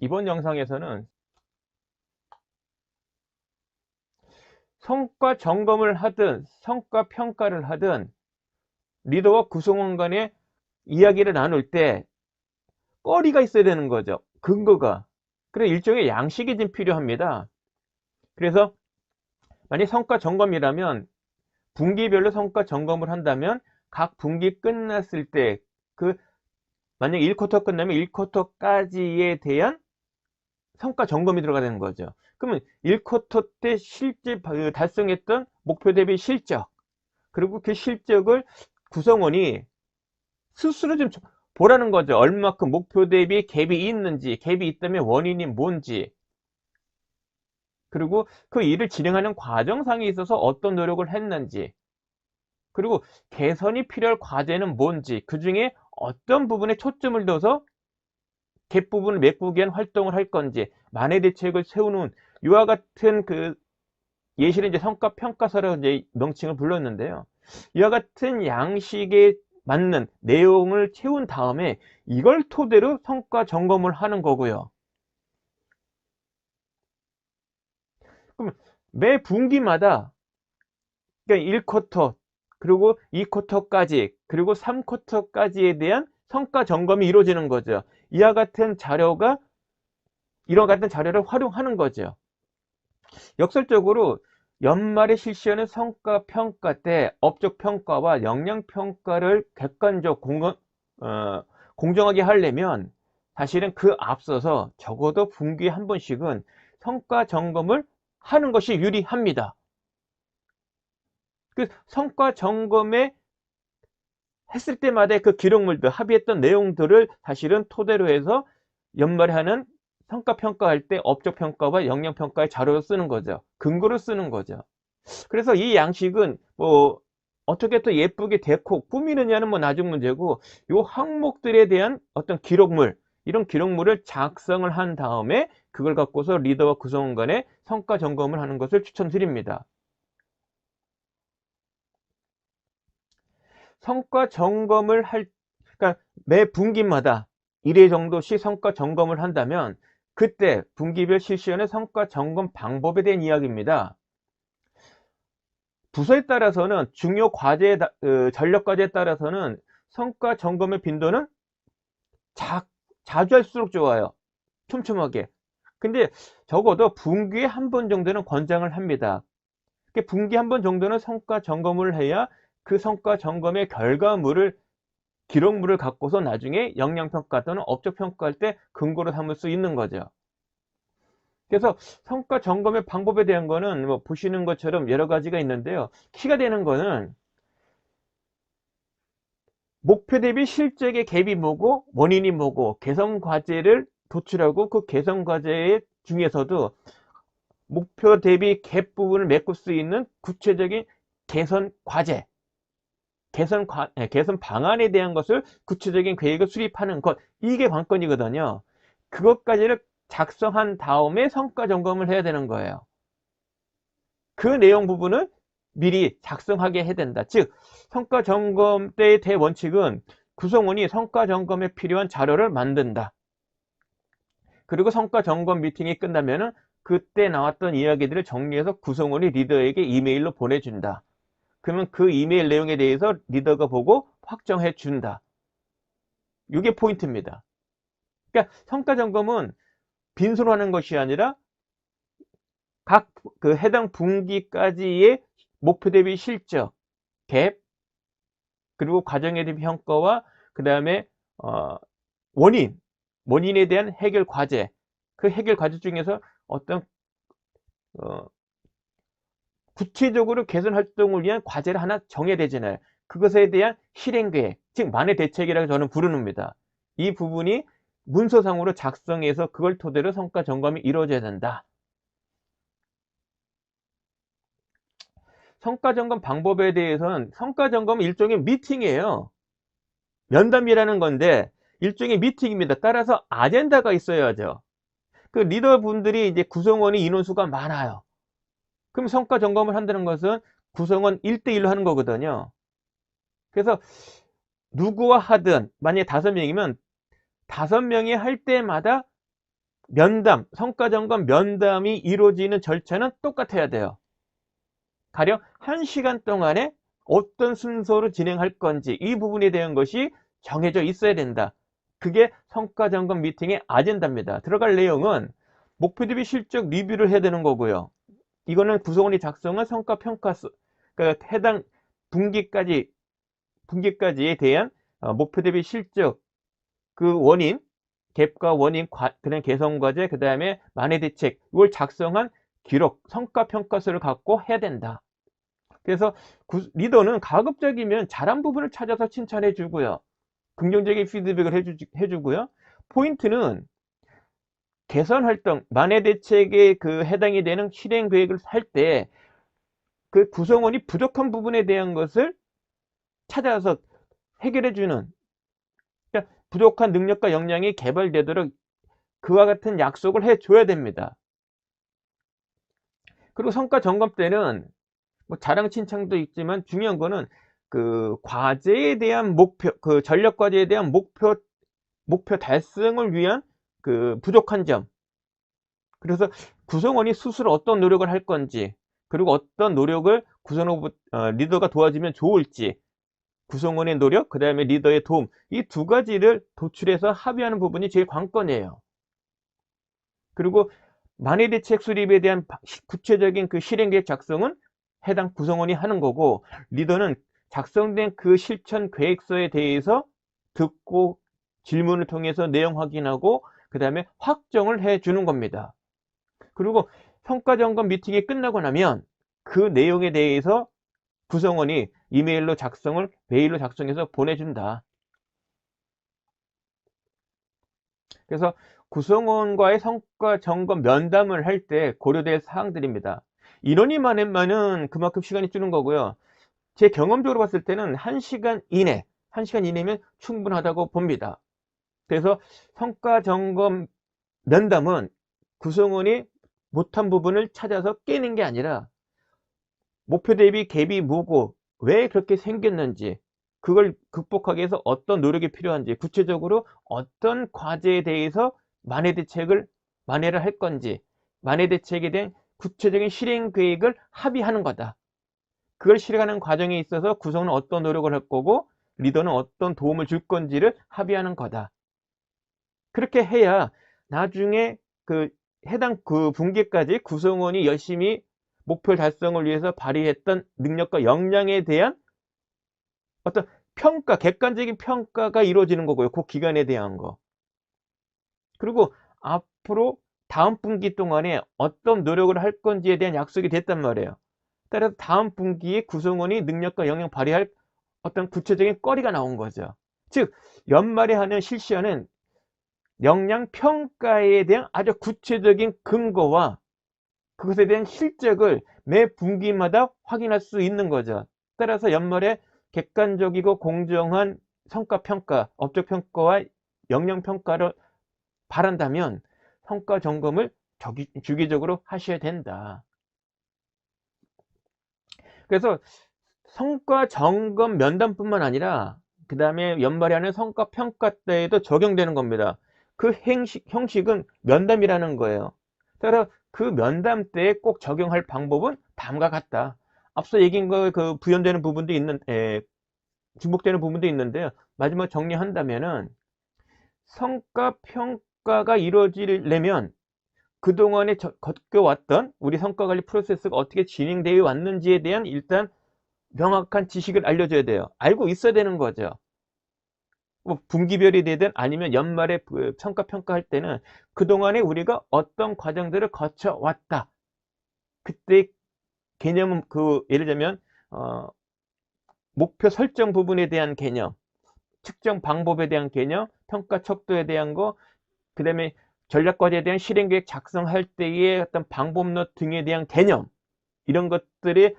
이번 영상에서는 성과 점검을 하든 성과 평가를 하든 리더와 구성원 간의 이야기를 나눌 때 꺼리가 있어야 되는 거죠. 근거가. 그래 일종의 양식이 좀 필요합니다. 그래서 만약 성과 점검이라면 분기별로 성과 점검을 한다면 각 분기 끝났을 때 그 만약 1쿼터 끝나면 1쿼터까지에 대한 성과 점검이 들어가야 되는 거죠. 그러면 1쿼터 때 실제 달성했던 목표 대비 실적 그리고 그 실적을 구성원이 스스로 좀 보라는 거죠. 얼마큼 목표 대비 갭이 있는지, 갭이 있다면 원인이 뭔지, 그리고 그 일을 진행하는 과정상에 있어서 어떤 노력을 했는지, 그리고 개선이 필요할 과제는 뭔지, 그 중에 어떤 부분에 초점을 둬서 갭 부분을 메꾸기 위한 활동을 할 건지, 만회 대책을 세우는 이와 같은 그 예시를 이제 성과 평가서라고 이제 명칭을 불렀는데요. 이와 같은 양식에 맞는 내용을 채운 다음에 이걸 토대로 성과 점검을 하는 거고요. 그럼 매 분기마다 그러니까 1쿼터 그리고 2쿼터까지 그리고 3쿼터까지에 대한 성과 점검이 이루어지는 거죠. 이와 같은 자료가 이와 같은 자료를 활용하는 거죠. 역설적으로 연말에 실시하는 성과 평가 때 업적 평가와 역량 평가를 객관적 공정, 어, 공정하게 하려면 사실은 그 앞서서 적어도 분기에 한 번씩은 성과 점검을 하는 것이 유리합니다. 그 성과 점검에 했을 때마다 그 기록물들, 합의했던 내용들을 사실은 토대로 해서 연말에 하는 성과 평가할 때 업적 평가와 역량 평가의 자료로 쓰는 거죠. 근거로 쓰는 거죠. 그래서 이 양식은 뭐 어떻게 또 예쁘게 데코 꾸미느냐는 뭐 나중 문제고 요 항목들에 대한 어떤 기록물 이런 기록물을 작성을 한 다음에 그걸 갖고서 리더와 구성원 간의 성과 점검을 하는 것을 추천드립니다. 성과 점검을 할, 그러니까 매 분기마다 1회 정도씩 성과 점검을 한다면 그때 분기별 실시하는 성과 점검 방법에 대한 이야기입니다. 부서에 따라서는 중요 과제, 어, 전력 과제에 따라서는 성과 점검의 빈도는 자, 자주 할수록 좋아요. 촘촘하게. 근데 적어도 분기에 한 번 정도는 권장을 합니다. 분기 한 번 정도는 성과 점검을 해야 그 성과 점검의 결과물을 기록물을 갖고서 나중에 역량평가 또는 업적평가할 때 근거로 삼을 수 있는 거죠. 그래서 성과 점검의 방법에 대한 거는 뭐 보시는 것처럼 여러 가지가 있는데요. 키가 되는 거는 목표 대비 실적의 갭이 뭐고 원인이 뭐고 개선 과제를 도출하고 그 개선 과제 중에서도 목표 대비 갭 부분을 메꿀 수 있는 구체적인 개선 과제 개선, 과, 예, 개선 방안에 대한 것을 구체적인 계획을 수립하는 것 이게 관건이거든요. 그것까지를 작성한 다음에 성과 점검을 해야 되는 거예요. 그 내용 부분을 미리 작성하게 해야 된다. 즉 성과 점검 때의 대원칙은 구성원이 성과 점검에 필요한 자료를 만든다. 그리고 성과 점검 미팅이 끝나면은 그때 나왔던 이야기들을 정리해서 구성원이 리더에게 이메일로 보내준다. 그러면 그 이메일 내용에 대해서 리더가 보고 확정해 준다. 이게 포인트입니다. 그러니까 성과 점검은 빈손으로 하는 것이 아니라 각 그 해당 분기까지의 목표 대비 실적, 갭, 그리고 과정에 대비 평가와 그 다음에 어, 원인, 원인에 대한 해결 과제, 그 해결 과제 중에서 어떤 어, 구체적으로 개선 활동을 위한 과제를 하나 정해야 되잖아요. 그것에 대한 실행 계획, 즉 만회 대책이라고 저는 부르는입니다. 이 부분이 문서상으로 작성해서 그걸 토대로 성과 점검이 이루어져야 된다. 성과 점검 방법에 대해서는 성과 점검은 일종의 미팅이에요. 면담이라는 건데 일종의 미팅입니다. 따라서 아젠다가 있어야죠. 그 리더분들이 이제 구성원이 인원수가 많아요. 그럼 성과 점검을 한다는 것은 구성원 1대1로 하는 거거든요. 그래서 누구와 하든 만약에 다섯 명이면 다섯 명이 할 때마다 면담, 성과 점검 면담이 이루어지는 절차는 똑같아야 돼요. 가령 1시간 동안에 어떤 순서로 진행할 건지 이 부분에 대한 것이 정해져 있어야 된다. 그게 성과 점검 미팅의 아젠다입니다. 들어갈 내용은 목표 대비 실적 리뷰를 해야 되는 거고요. 이거는 구성원이 작성한 성과 평가서, 그러니까 해당 분기까지, 분기까지에 대한 어, 목표 대비 실적, 그 원인, 갭과 원인, 그다음 개선 과제, 그 다음에 만회 대책, 이걸 작성한 기록, 성과 평가서를 갖고 해야 된다. 그래서 리더는 가급적이면 잘한 부분을 찾아서 칭찬해 주고요. 긍정적인 피드백을 해주, 해주고요. 포인트는 개선 활동, 만회 대책에 그 해당이 되는 실행 계획을 할 때 그 구성원이 부족한 부분에 대한 것을 찾아서 해결해 주는 그러니까 부족한 능력과 역량이 개발되도록 그와 같은 약속을 해 줘야 됩니다. 그리고 성과 점검 때는 뭐 자랑 칭찬도 있지만 중요한 거는 그 과제에 대한 목표, 그 전력 과제에 대한 목표 목표 달성을 위한 그 부족한 점. 그래서 구성원이 스스로 어떤 노력을 할 건지, 그리고 어떤 노력을 구성원 어, 리더가 도와주면 좋을지, 구성원의 노력, 그 다음에 리더의 도움, 이 두 가지를 도출해서 합의하는 부분이 제일 관건이에요. 그리고 만일 대책 수립에 대한 구체적인 그 실행계획 작성은 해당 구성원이 하는 거고 리더는 작성된 그 실천 계획서에 대해서 듣고 질문을 통해서 내용 확인하고 그 다음에 확정을 해 주는 겁니다. 그리고 평가점검 미팅이 끝나고 나면 그 내용에 대해서 구성원이 이메일로 작성을 메일로 작성해서 보내준다. 그래서 구성원과의 성과 점검 면담을 할 때 고려될 사항들입니다. 인원이 많으면은 그만큼 시간이 주는 거고요. 제 경험적으로 봤을 때는 1시간 이내, 1시간 이내면 충분하다고 봅니다. 그래서 성과 점검 면담은 구성원이 못한 부분을 찾아서 깨는 게 아니라 목표 대비 갭이 뭐고 왜 그렇게 생겼는지 그걸 극복하기 위해서 어떤 노력이 필요한지 구체적으로 어떤 과제에 대해서 만회 대책을 만회를 할 건지 만회 대책에 대한 구체적인 실행 계획을 합의하는 거다. 그걸 실행하는 과정에 있어서 구성은 어떤 노력을 할 거고 리더는 어떤 도움을 줄 건지를 합의하는 거다. 그렇게 해야 나중에 그 해당 그 분기까지 구성원이 열심히 목표 달성을 위해서 발휘했던 능력과 역량에 대한 어떤 평가, 객관적인 평가가 이루어지는 거고요. 그 기간에 대한 거. 그리고 앞으로 다음 분기 동안에 어떤 노력을 할 건지에 대한 약속이 됐단 말이에요. 따라서 다음 분기에 구성원이 능력과 영향 발휘할 어떤 구체적인 거리가 나온 거죠. 즉 연말에 하는 실시하는 역량 평가에 대한 아주 구체적인 근거와 그것에 대한 실적을 매 분기마다 확인할 수 있는 거죠. 따라서 연말에 객관적이고 공정한 성과 평가, 업적 평가와 역량 평가를 바란다면 성과 점검을 주기적으로 하셔야 된다. 그래서 성과 점검 면담뿐만 아니라 그 다음에 연말에 하는 성과 평가 때에도 적용되는 겁니다. 그 행식, 형식은 면담이라는 거예요. 따라 그 면담 때꼭 적용할 방법은 다음과 같다. 앞서 얘기한 거그 부연되는 부분도 있는, 에, 중복되는 부분도 있는데요. 마지막 정리한다면은 성과 평가가 이루어지려면 그동안에 겪어왔던 우리 성과관리 프로세스가 어떻게 진행되어 왔는지에 대한 일단 명확한 지식을 알려줘야 돼요. 알고 있어야 되는 거죠. 뭐 분기별이 되든 아니면 연말에 그 평가 평가할 때는 그동안에 우리가 어떤 과정들을 거쳐 왔다. 그때 개념은 그 예를 들면 어 목표 설정 부분에 대한 개념, 측정 방법에 대한 개념, 평가 척도에 대한 거, 그 다음에 전략과제에 대한 실행계획 작성할 때의 어떤 방법론 등에 대한 개념, 이런 것들이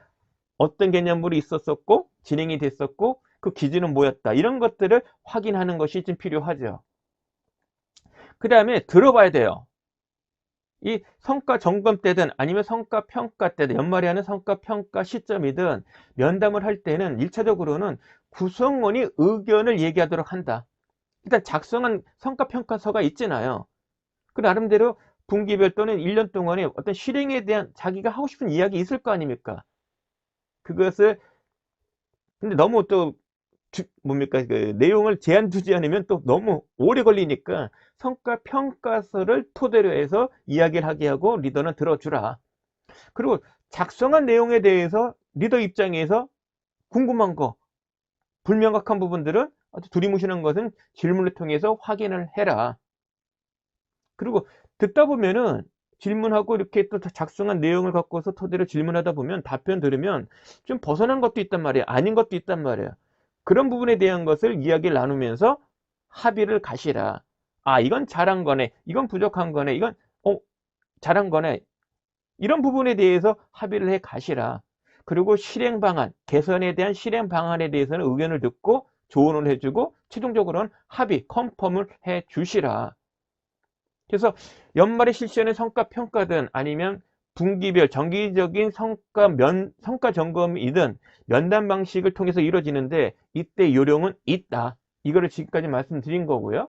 어떤 개념물이 있었었고, 진행이 됐었고, 그 기준은 뭐였다. 이런 것들을 확인하는 것이 좀 필요하죠. 그 다음에 들어봐야 돼요. 이 성과 점검 때든 아니면 성과 평가 때든 연말에 하는 성과 평가 시점이든 면담을 할 때는 1차적으로는 구성원이 의견을 얘기하도록 한다. 일단 작성한 성과 평가서가 있잖아요. 그 나름대로 분기별 또는 1년 동안에 어떤 실행에 대한 자기가 하고 싶은 이야기 있을 거 아닙니까? 그것을 근데 너무 또 주- 뭡니까 그 내용을 제한 두지 않으면 또 너무 오래 걸리니까 성과 평가서를 토대로 해서 이야기를 하게 하고 리더는 들어주라. 그리고 작성한 내용에 대해서 리더 입장에서 궁금한 거, 불명확한 부분들은 아주 두리뭉실한 것은 질문을 통해서 확인을 해라. 그리고 듣다 보면은 질문하고 이렇게 또 작성한 내용을 갖고서 토대로 질문하다 보면 답변 들으면 좀 벗어난 것도 있단 말이에요. 아닌 것도 있단 말이에요. 그런 부분에 대한 것을 이야기를 나누면서 합의를 가시라. 아, 이건 잘한 거네. 이건 부족한 거네. 이건, 어, 잘한 거네. 이런 부분에 대해서 합의를 해 가시라. 그리고 실행 방안, 개선에 대한 실행 방안에 대해서는 의견을 듣고 조언을 해주고 최종적으로는 합의, 컨펌을 해 주시라. 그래서 연말에 실시하는 성과 평가든 아니면 분기별 정기적인 성과 면, 성과 점검이든 면담 방식을 통해서 이루어지는데 이때 요령은 있다. 이거를 지금까지 말씀드린 거고요.